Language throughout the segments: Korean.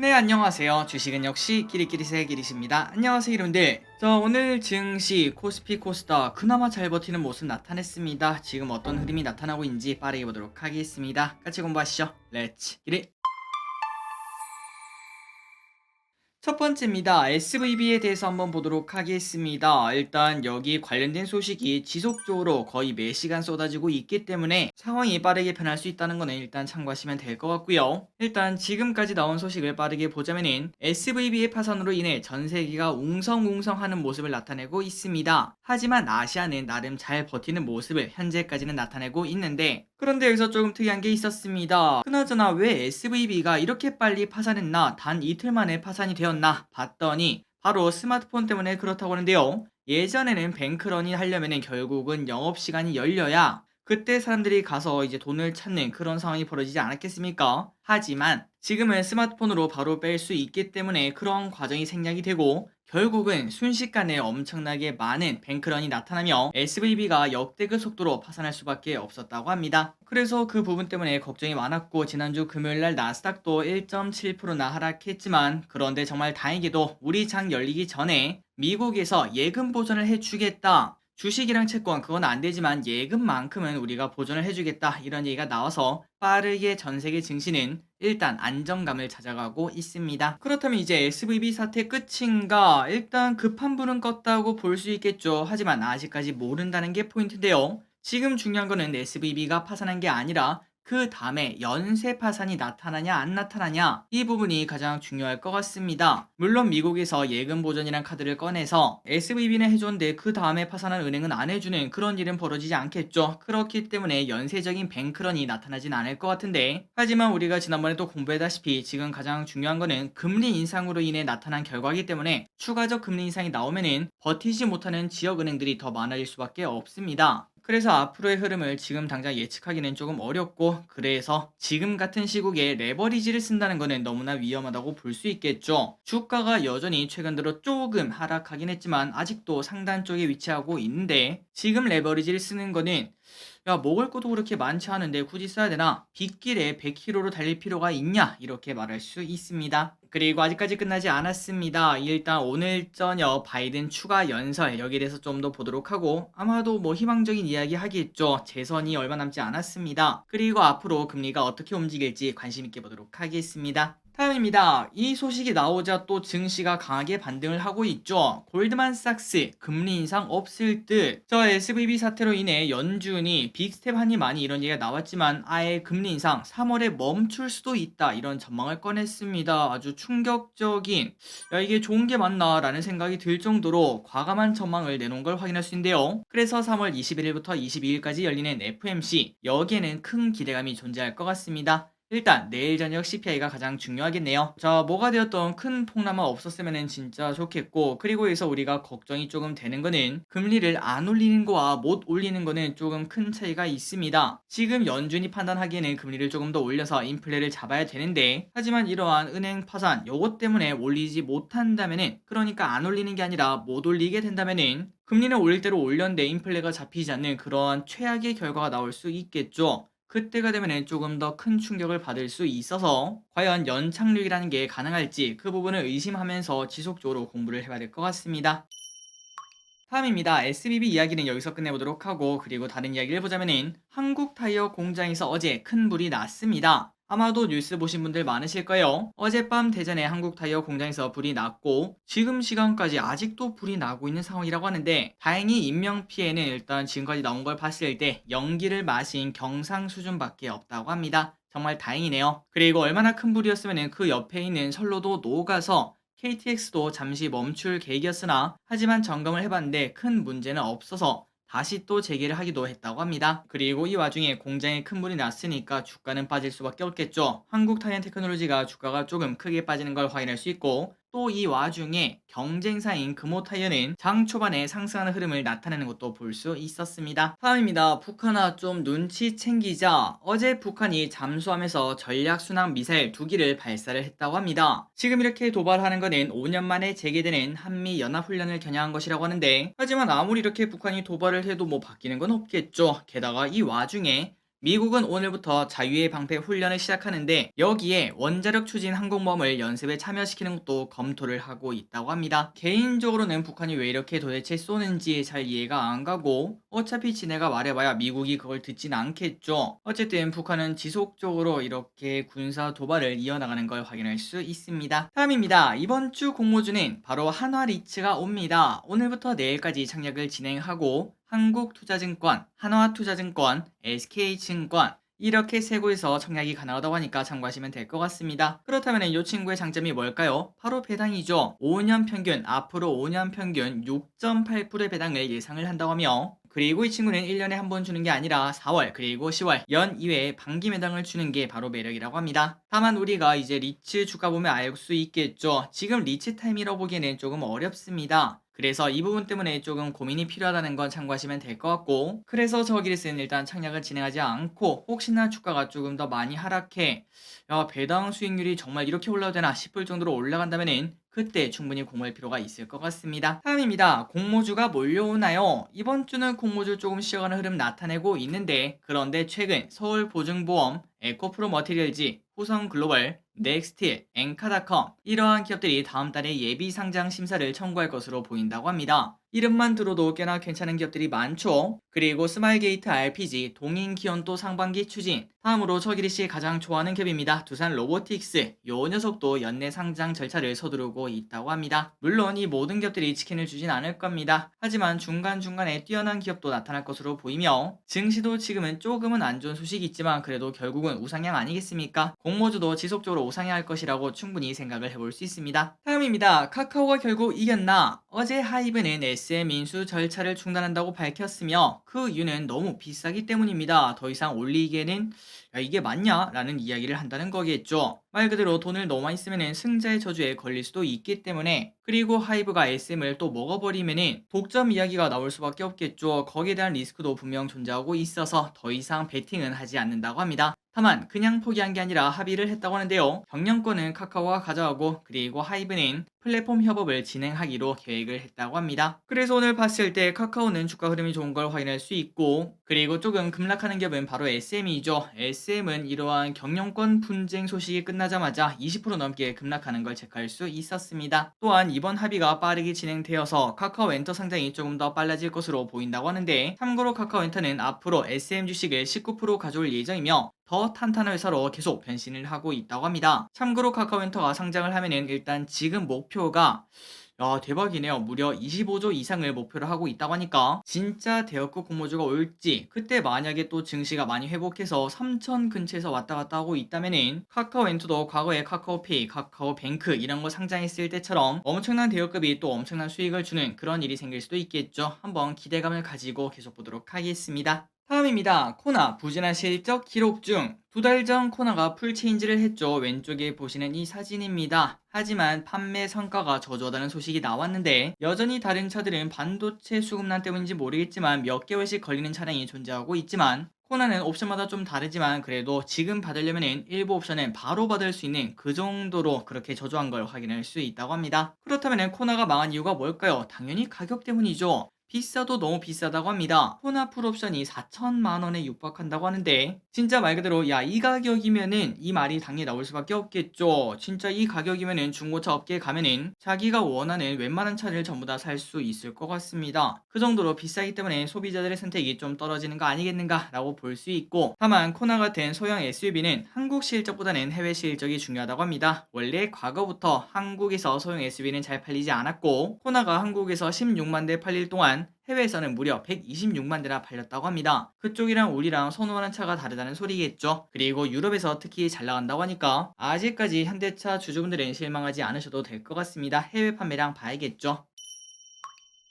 네 안녕하세요. 주식은 역시 끼리끼리 새 끼리십니다. 안녕하세요 여러분들. 자 오늘 증시 코스피 코스닥 그나마 잘 버티는 모습 나타냈습니다. 지금 어떤 흐름이 나타나고 있는지 빠르게 보도록 하겠습니다. 같이 공부하시죠. 렛츠 끼리 첫 번째입니다. SVB에 대해서 한번 보도록 하겠습니다. 일단 여기 관련된 소식이 지속적으로 거의 매 시간 쏟아지고 있기 때문에 상황이 빠르게 변할 수 있다는 거는 일단 참고하시면 될 것 같고요. 일단 지금까지 나온 소식을 빠르게 보자면은 SVB의 파산으로 인해 전 세계가 웅성웅성하는 모습을 나타내고 있습니다. 하지만 아시아는 나름 잘 버티는 모습을 현재까지는 나타내고 있는데 그런데 여기서 조금 특이한 게 있었습니다. 그나저나 왜 SVB가 이렇게 빨리 파산했나 단 이틀 만에 파산이 되었나 봤더니 바로 스마트폰 때문에 그렇다고 하는데요. 예전에는 뱅크런이 하려면 결국은 영업시간이 열려야 그때 사람들이 가서 이제 돈을 찾는 그런 상황이 벌어지지 않았겠습니까? 하지만 지금은 스마트폰으로 바로 뺄 수 있기 때문에 그런 과정이 생략이 되고 결국은 순식간에 엄청나게 많은 뱅크런이 나타나며 SVB가 역대급 속도로 파산할 수밖에 없었다고 합니다. 그래서 그 부분 때문에 걱정이 많았고 지난주 금요일날 나스닥도 1.7%나 하락했지만 그런데 정말 다행히도 우리 장 열리기 전에 미국에서 예금 보전을 해주겠다. 주식이랑 채권 그건 안 되지만 예금만큼은 우리가 보존을 해주겠다 이런 얘기가 나와서 빠르게 전 세계 증시는 일단 안정감을 찾아가고 있습니다. 그렇다면 이제 SVB 사태 끝인가? 일단 급한 불은 껐다고 볼 수 있겠죠. 하지만 아직까지 모른다는 게 포인트인데요. 지금 중요한 거는 SVB가 파산한 게 아니라 그 다음에 연쇄 파산이 나타나냐 안 나타나냐 이 부분이 가장 중요할 것 같습니다. 물론 미국에서 예금 보전이란 카드를 꺼내서 SVB는 해줬는데 그 다음에 파산한 은행은 안 해주는 그런 일은 벌어지지 않겠죠. 그렇기 때문에 연쇄적인 뱅크런이 나타나진 않을 것 같은데 하지만 우리가 지난번에 또 공부했다시피 지금 가장 중요한 거는 금리 인상으로 인해 나타난 결과이기 때문에 추가적 금리 인상이 나오면은 버티지 못하는 지역 은행들이 더 많아질 수밖에 없습니다. 그래서 앞으로의 흐름을 지금 당장 예측하기는 조금 어렵고 그래서 지금 같은 시국에 레버리지를 쓴다는 것은 너무나 위험하다고 볼 수 있겠죠. 주가가 여전히 최근 들어 조금 하락하긴 했지만 아직도 상단 쪽에 위치하고 있는데 지금 레버리지를 쓰는 거는 야 먹을 것도 그렇게 많지 않은데 굳이 써야 되나? 빗길에 100km로 달릴 필요가 있냐? 이렇게 말할 수 있습니다. 그리고 아직까지 끝나지 않았습니다. 일단 오늘 저녁 바이든 추가 연설 여기에 대해서 좀 더 보도록 하고 아마도 뭐 희망적인 이야기 하겠죠. 재선이 얼마 남지 않았습니다. 그리고 앞으로 금리가 어떻게 움직일지 관심 있게 보도록 하겠습니다. 다음입니다. 이 소식이 나오자 또 증시가 강하게 반등을 하고 있죠. 골드만삭스 금리 인상 없을 듯. 저 SVB 사태로 인해 연준이 빅스텝 하니 많이 이런 얘기가 나왔지만 아예 금리 인상 3월에 멈출 수도 있다 이런 전망을 꺼냈습니다. 아주 충격적인 야 이게 좋은 게 맞나 라는 생각이 들 정도로 과감한 전망을 내놓은 걸 확인할 수 있는데요. 그래서 3월 21일부터 22일까지 열리는 FMC 여기에는 큰 기대감이 존재할 것 같습니다. 일단 내일 저녁 CPI가 가장 중요하겠네요. 자, 뭐가 되었던 큰 폭락만 없었으면 진짜 좋겠고 그리고 여기서 우리가 걱정이 조금 되는 거는 금리를 안 올리는 거와 못 올리는 거는 조금 큰 차이가 있습니다. 지금 연준이 판단하기에는 금리를 조금 더 올려서 인플레를 잡아야 되는데 하지만 이러한 은행 파산 요것 때문에 올리지 못한다면은 그러니까 안 올리는 게 아니라 못 올리게 된다면은 금리는 올릴 대로 올렸는데 인플레가 잡히지 않는 그러한 최악의 결과가 나올 수 있겠죠. 그때가 되면 조금 더 큰 충격을 받을 수 있어서 과연 연착륙이라는 게 가능할지 그 부분을 의심하면서 지속적으로 공부를 해봐야 될 것 같습니다. 다음입니다. SBB 이야기는 여기서 끝내보도록 하고 그리고 다른 이야기를 보자면은 한국 타이어 공장에서 어제 큰 불이 났습니다. 아마도 뉴스 보신 분들 많으실 거예요. 어젯밤 대전의 한국 타이어 공장에서 불이 났고 지금 시간까지 아직도 불이 나고 있는 상황이라고 하는데 다행히 인명 피해는 일단 지금까지 나온 걸 봤을 때 연기를 마신 경상 수준밖에 없다고 합니다. 정말 다행이네요. 그리고 얼마나 큰 불이었으면 그 옆에 있는 선로도 녹아서 KTX도 잠시 멈출 계획이었으나 하지만 점검을 해봤는데 큰 문제는 없어서 다시 또 재개를 하기도 했다고 합니다. 그리고 이 와중에 공장에 큰 불이 났으니까 주가는 빠질 수밖에 없겠죠. 한국 타이어 테크놀로지가 주가가 조금 크게 빠지는 걸 확인할 수 있고 또 이 와중에 경쟁사인 금호타이어는 장 초반에 상승하는 흐름을 나타내는 것도 볼 수 있었습니다. 다음입니다. 북한아 좀 눈치 챙기자. 어제 북한이 잠수함에서 전략순항 미사일 두 기를 발사를 했다고 합니다. 지금 이렇게 도발하는 것은 5년 만에 재개되는 한미 연합훈련을 겨냥한 것이라고 하는데 하지만 아무리 이렇게 북한이 도발을 해도 뭐 바뀌는 건 없겠죠. 게다가 이 와중에 미국은 오늘부터 자유의 방패 훈련을 시작하는데 여기에 원자력 추진 항공모함을 연습에 참여시키는 것도 검토를 하고 있다고 합니다. 개인적으로는 북한이 왜 이렇게 도대체 쏘는지 잘 이해가 안 가고 어차피 지네가 말해봐야 미국이 그걸 듣진 않겠죠. 어쨌든 북한은 지속적으로 이렇게 군사 도발을 이어나가는 걸 확인할 수 있습니다. 다음입니다. 이번 주 공모주는 바로 한화리츠가 옵니다. 오늘부터 내일까지 착약을 진행하고 한국투자증권, 한화투자증권, SK증권 이렇게 세 곳에서 청약이 가능하다고 하니까 참고하시면 될 것 같습니다. 그렇다면 이 친구의 장점이 뭘까요? 바로 배당이죠. 5년 평균, 앞으로 5년 평균 6.8%의 배당을 예상을 한다고 하며 그리고 이 친구는 1년에 한 번 주는 게 아니라 4월 그리고 10월 연 2회에 반기 매당을 주는 게 바로 매력이라고 합니다. 다만 우리가 이제 리츠 주가 보면 알 수 있겠죠. 지금 리츠 타임이라고 보기에는 조금 어렵습니다. 그래서 이 부분 때문에 조금 고민이 필요하다는 건 참고하시면 될 것 같고 그래서 저기리스는 일단 착약을 진행하지 않고 혹시나 주가가 조금 더 많이 하락해 야 배당 수익률이 정말 이렇게 올라도 되나 싶을 정도로 올라간다면은 그때 충분히 공모할 필요가 있을 것 같습니다. 다음입니다. 공모주가 몰려오나요? 이번 주는 공모주 조금 쉬어가는 흐름 나타내고 있는데 그런데 최근 서울보증보험, 에코프로 머티리얼즈, 후성글로벌, 넥스틸, 엔카닷컴 이러한 기업들이 다음 달에 예비 상장 심사를 청구할 것으로 보인다고 합니다. 이름만 들어도 꽤나 괜찮은 기업들이 많죠. 그리고 스마일게이트 RPG, 동인 기원도 상반기 추진. 다음으로 저기리 씨 가장 좋아하는 기업입니다. 두산 로보틱스. 요 녀석도 연내 상장 절차를 서두르고 있다고 합니다. 물론 이 모든 기업들이 치킨을 주진 않을 겁니다. 하지만 중간중간에 뛰어난 기업도 나타날 것으로 보이며 증시도 지금은 조금은 안 좋은 소식이 있지만 그래도 결국은 우상향 아니겠습니까? 공모주도 지속적으로 우상향할 것이라고 충분히 생각을 해볼 수 있습니다. 다음입니다. 카카오가 결국 이겼나? 어제 하이브는 SM 인수 절차를 중단한다고 밝혔으며 그 이유는 너무 비싸기 때문입니다. 더 이상 올리기에는 야, 이게 맞냐? 라는 이야기를 한다는 거겠죠. 말 그대로 돈을 너무 많이 쓰면 승자의 저주에 걸릴 수도 있기 때문에 그리고 하이브가 SM을 또 먹어버리면 독점 이야기가 나올 수밖에 없겠죠. 거기에 대한 리스크도 분명 존재하고 있어서 더 이상 베팅은 하지 않는다고 합니다. 다만 그냥 포기한 게 아니라 합의를 했다고 하는데요. 경영권은 카카오가 가져가고 그리고 하이브는 플랫폼 협업을 진행하기로 계획을 했다고 합니다. 그래서 오늘 봤을 때 카카오는 주가 흐름이 좋은 걸 확인할 수 있고 그리고 조금 급락하는 기업은 바로 SM이죠. SM은 이러한 경영권 분쟁 소식이 끝나자마자 20% 넘게 급락하는 걸 체크할 수 있었습니다. 또한 이번 합의가 빠르게 진행되어서 카카오 엔터 상장이 조금 더 빨라질 것으로 보인다고 하는데 참고로 카카오 엔터는 앞으로 SM 주식을 19% 가져올 예정이며 더 탄탄한 회사로 계속 변신을 하고 있다고 합니다. 참고로 카카오엔터가 상장을 하면은 일단 지금 목표가 야 대박이네요. 무려 25조 이상을 목표로 하고 있다고 하니까 진짜 대역급 공모주가 올지 그때 만약에 또 증시가 많이 회복해서 3천 근처에서 왔다 갔다 하고 있다면은 카카오엔터도 과거에 카카오페이, 카카오뱅크 이런 거 상장했을 때처럼 엄청난 대역급이 또 엄청난 수익을 주는 그런 일이 생길 수도 있겠죠. 한번 기대감을 가지고 계속 보도록 하겠습니다. 다음입니다. 코나 부진한 실적 기록 중 두 달 전 코나가 풀체인지를 했죠. 왼쪽에 보시는 이 사진입니다. 하지만 판매 성과가 저조하다는 소식이 나왔는데 여전히 다른 차들은 반도체 수급난 때문인지 모르겠지만 몇 개월씩 걸리는 차량이 존재하고 있지만 코나는 옵션마다 좀 다르지만 그래도 지금 받으려면 일부 옵션은 바로 받을 수 있는 그 정도로 그렇게 저조한 걸 확인할 수 있다고 합니다. 그렇다면 코나가 망한 이유가 뭘까요? 당연히 가격 때문이죠. 비싸도 너무 비싸다고 합니다. 코나 풀옵션이 4천만 원에 육박한다고 하는데 진짜 말 그대로 야 이 가격이면은 이 말이 당연히 나올 수밖에 없겠죠. 진짜 이 가격이면은 중고차 업계에 가면은 자기가 원하는 웬만한 차를 전부 다 살 수 있을 것 같습니다. 그 정도로 비싸기 때문에 소비자들의 선택이 좀 떨어지는 거 아니겠는가라고 볼 수 있고 다만 코나 같은 소형 SUV는 한국 실적보다는 해외 실적이 중요하다고 합니다. 원래 과거부터 한국에서 소형 SUV는 잘 팔리지 않았고 코나가 한국에서 16만 대 팔릴 동안 해외에서는 무려 126만 대나 팔렸다고 합니다. 그쪽이랑 우리랑 선호하는 차가 다르다는 소리겠죠. 그리고 유럽에서 특히 잘 나간다고 하니까 아직까지 현대차 주주분들은 실망하지 않으셔도 될 것 같습니다. 해외 판매량 봐야겠죠.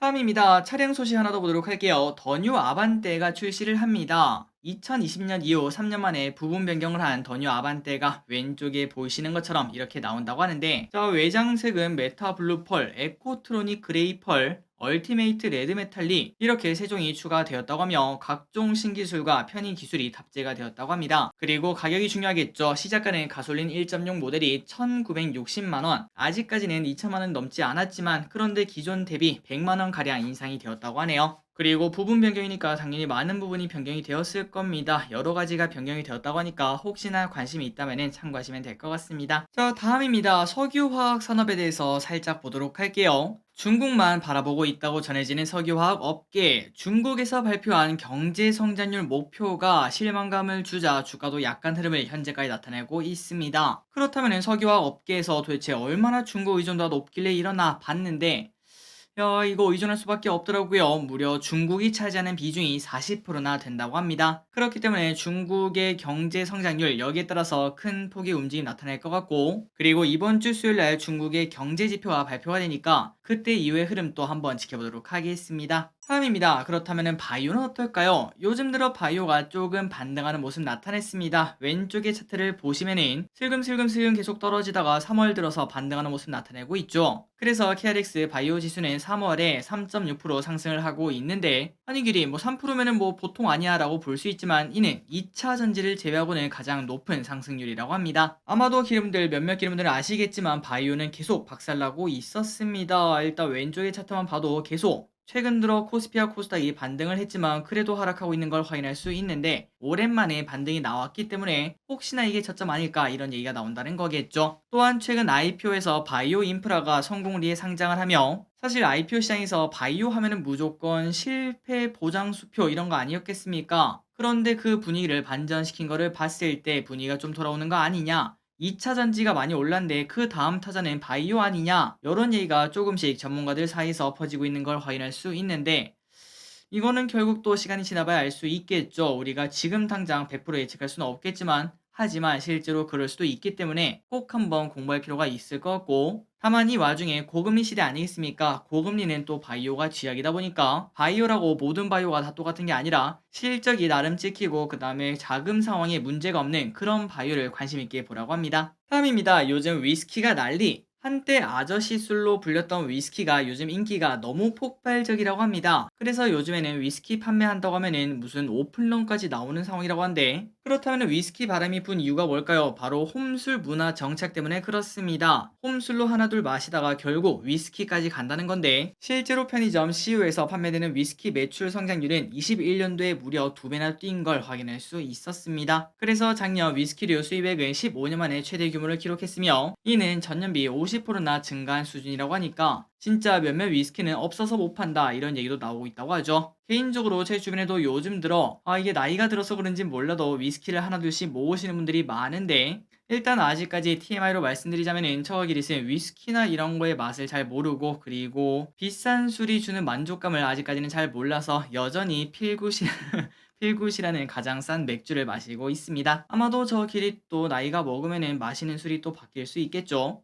다음입니다. 차량 소식 하나 더 보도록 할게요. 더 뉴 아반떼가 출시를 합니다. 2020년 이후 3년 만에 부분 변경을 한 더뉴 아반떼가 왼쪽에 보이시는 것처럼 이렇게 나온다고 하는데 자 외장색은 메타 블루 펄, 에코트로닉 그레이 펄, 얼티메이트 레드메탈리 이렇게 세 종이 추가되었다고 하며 각종 신기술과 편의 기술이 탑재가 되었다고 합니다. 그리고 가격이 중요하겠죠. 시작가는 가솔린 1.6 모델이 1960만원 아직까지는 2천만원 넘지 않았지만 그런데 기존 대비 100만원 가량 인상이 되었다고 하네요. 그리고 부분 변경이니까 당연히 많은 부분이 변경이 되었을 겁니다. 여러 가지가 변경이 되었다고 하니까 혹시나 관심이 있다면 참고하시면 될 것 같습니다. 자, 다음입니다. 석유화학 산업에 대해서 살짝 보도록 할게요. 중국만 바라보고 있다고 전해지는 석유화학 업계. 중국에서 발표한 경제 성장률 목표가 실망감을 주자 주가도 약간 흐름을 현재까지 나타내고 있습니다. 그렇다면 석유화학 업계에서 도대체 얼마나 중국 의존도가 높길래 일어나 봤는데 야, 이거 의존할 수밖에 없더라고요. 무려 중국이 차지하는 비중이 40%나 된다고 합니다. 그렇기 때문에 중국의 경제 성장률 여기에 따라서 큰 폭의 움직임이 나타날 것 같고 그리고 이번 주 수요일 날 중국의 경제 지표가 발표가 되니까 그때 이후의 흐름 또 한번 지켜보도록 하겠습니다. 다음입니다. 그렇다면 바이오는 어떨까요? 요즘 들어 바이오가 조금 반등하는 모습 나타냈습니다. 왼쪽의 차트를 보시면은 슬금슬금슬금 계속 떨어지다가 3월 들어서 반등하는 모습 나타내고 있죠. 그래서 KRX 바이오 지수는 3월에 3.6% 상승을 하고 있는데 아니 길이 뭐 3%면은 뭐 보통 아니야 라고 볼 수 있지만 이는 2차 전지를 제외하고는 가장 높은 상승률이라고 합니다. 아마도 기름들 몇몇 기름들은 아시겠지만 바이오는 계속 박살나고 있었습니다. 일단 왼쪽의 차트만 봐도 계속 최근 들어 코스피와 코스닥이 반등을 했지만 그래도 하락하고 있는 걸 확인할 수 있는데 오랜만에 반등이 나왔기 때문에 혹시나 이게 저점 아닐까 이런 얘기가 나온다는 거겠죠. 또한 최근 IPO에서 바이오 인프라가 성공리에 상장을 하며 사실 IPO 시장에서 바이오 하면은 무조건 실패 보장 수표 이런 거 아니었겠습니까? 그런데 그 분위기를 반전시킨 거를 봤을 때 분위기가 좀 돌아오는 거 아니냐? 2차 전지가 많이 올랐는데 그 다음 타자는 바이오 아니냐 이런 얘기가 조금씩 전문가들 사이에서 퍼지고 있는 걸 확인할 수 있는데 이거는 결국 또 시간이 지나봐야 알 수 있겠죠. 우리가 지금 당장 100% 예측할 수는 없겠지만 하지만 실제로 그럴 수도 있기 때문에 꼭 한번 공부할 필요가 있을 것 같고 다만 이 와중에 고금리 시대 아니겠습니까? 고금리는 또 바이오가 쥐약이다 보니까 바이오라고 모든 바이오가 다 똑같은 게 아니라 실적이 나름 찍히고 그 다음에 자금 상황에 문제가 없는 그런 바이오를 관심 있게 보라고 합니다. 다음입니다. 요즘 위스키가 난리. 한때 아저씨 술로 불렸던 위스키가 요즘 인기가 너무 폭발적이라고 합니다. 그래서 요즘에는 위스키 판매한다고 하면은 무슨 오픈런까지 나오는 상황이라고 한데 그렇다면 위스키 바람이 분 이유가 뭘까요? 바로 홈술 문화 정착 때문에 그렇습니다. 홈술로 하나둘 마시다가 결국 위스키까지 간다는 건데 실제로 편의점 CU에서 판매되는 위스키 매출 성장률은 21년도에 무려 두 배나 뛴 걸 확인할 수 있었습니다. 그래서 작년 위스키류 수입액은 15년 만에 최대 규모를 기록했으며 이는 전년비 50%나 증가한 수준이라고 하니까 진짜 몇몇 위스키는 없어서 못 판다 이런 얘기도 나오고 있다고 하죠. 개인적으로 제 주변에도 요즘 들어 아 이게 나이가 들어서 그런지 몰라도 위스키를 하나둘씩 모으시는 분들이 많은데 일단 아직까지 TMI로 말씀드리자면은 처기리스는 위스키나 이런 거의 맛을 잘 모르고 그리고 비싼 술이 주는 만족감을 아직까지는 잘 몰라서 여전히 필굿이 필굿이라는 가장 싼 맥주를 마시고 있습니다. 아마도 저 길이 또 나이가 먹으면은 마시는 술이 또 바뀔 수 있겠죠.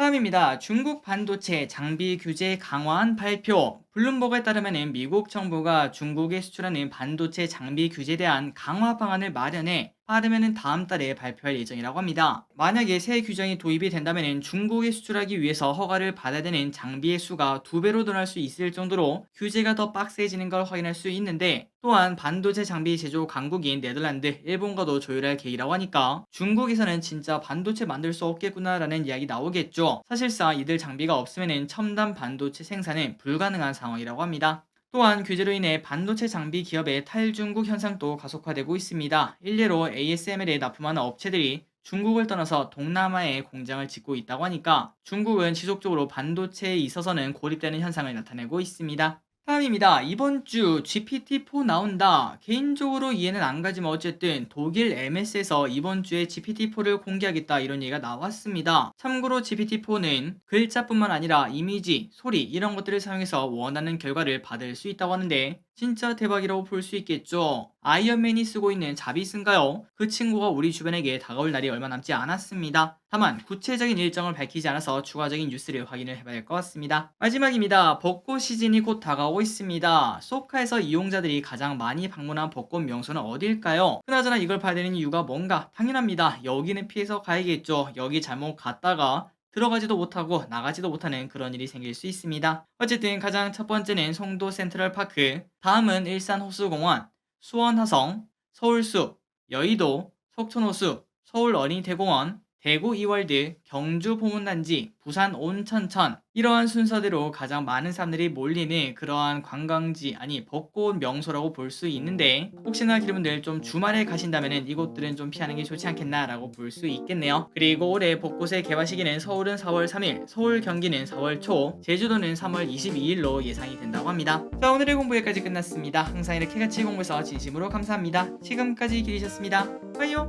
다음입니다. 중국 반도체 장비 규제 강화한 발표. 블룸버그에 따르면 미국 정부가 중국에 수출하는 반도체 장비 규제에 대한 강화 방안을 마련해 빠르면 다음 달에 발표할 예정이라고 합니다. 만약에 새 규정이 도입이 된다면 중국에 수출하기 위해서 허가를 받아야 되는 장비의 수가 두 배로 늘어날 수 있을 정도로 규제가 더 빡세지는 걸 확인할 수 있는데 또한 반도체 장비 제조 강국인 네덜란드, 일본과도 조율할 계획이라고 하니까 중국에서는 진짜 반도체 만들 수 없겠구나라는 이야기 나오겠죠. 사실상 이들 장비가 없으면 첨단 반도체 생산은 불가능한 상황이라고 합니다. 또한 규제로 인해 반도체 장비 기업의 탈중국 현상도 가속화되고 있습니다. 일례로 ASML에 납품하는 업체들이 중국을 떠나서 동남아에 공장을 짓고 있다고 하니까 중국은 지속적으로 반도체에 있어서는 고립되는 현상을 나타내고 있습니다. 다음입니다. 이번 주 GPT-4 나온다. 개인적으로 이해는 안 가지만 어쨌든 독일 MS에서 이번 주에 GPT-4를 공개하겠다 이런 얘기가 나왔습니다. 참고로 GPT-4는 글자뿐만 아니라 이미지, 소리 이런 것들을 사용해서 원하는 결과를 받을 수 있다고 하는데 진짜 대박이라고 볼 수 있겠죠. 아이언맨이 쓰고 있는 자비스인가요? 그 친구가 우리 주변에게 다가올 날이 얼마 남지 않았습니다. 다만 구체적인 일정을 밝히지 않아서 추가적인 뉴스를 확인을 해봐야 할 것 같습니다. 마지막입니다. 벚꽃 시즌이 곧 다가오고 있습니다. 소카에서 이용자들이 가장 많이 방문한 벚꽃 명소는 어딜까요? 그나저나 이걸 봐야 되는 이유가 뭔가? 당연합니다. 여기는 피해서 가야겠죠. 여기 잘못 갔다가 들어가지도 못하고 나가지도 못하는 그런 일이 생길 수 있습니다. 어쨌든 가장 첫 번째는 송도 센트럴파크, 다음은 일산 호수공원, 수원 화성, 서울숲, 여의도, 속초호수, 서울 어린이대공원, 대구 이월드, 경주 보문단지, 부산 온천천 이러한 순서대로 가장 많은 사람들이 몰리는 그러한 관광지 아니 벚꽃 명소라고 볼 수 있는데 혹시나 여러분들 좀 주말에 가신다면 이곳들은 좀 피하는 게 좋지 않겠나라고 볼 수 있겠네요. 그리고 올해 벚꽃의 개화 시기는 서울은 4월 3일, 서울 경기는 4월 초, 제주도는 3월 22일로 예상이 된다고 합니다. 자 오늘의 공부 여기까지 끝났습니다. 항상 이렇게 같이 공부해서 진심으로 감사합니다. 지금까지 기리셨습니다. 빠이요.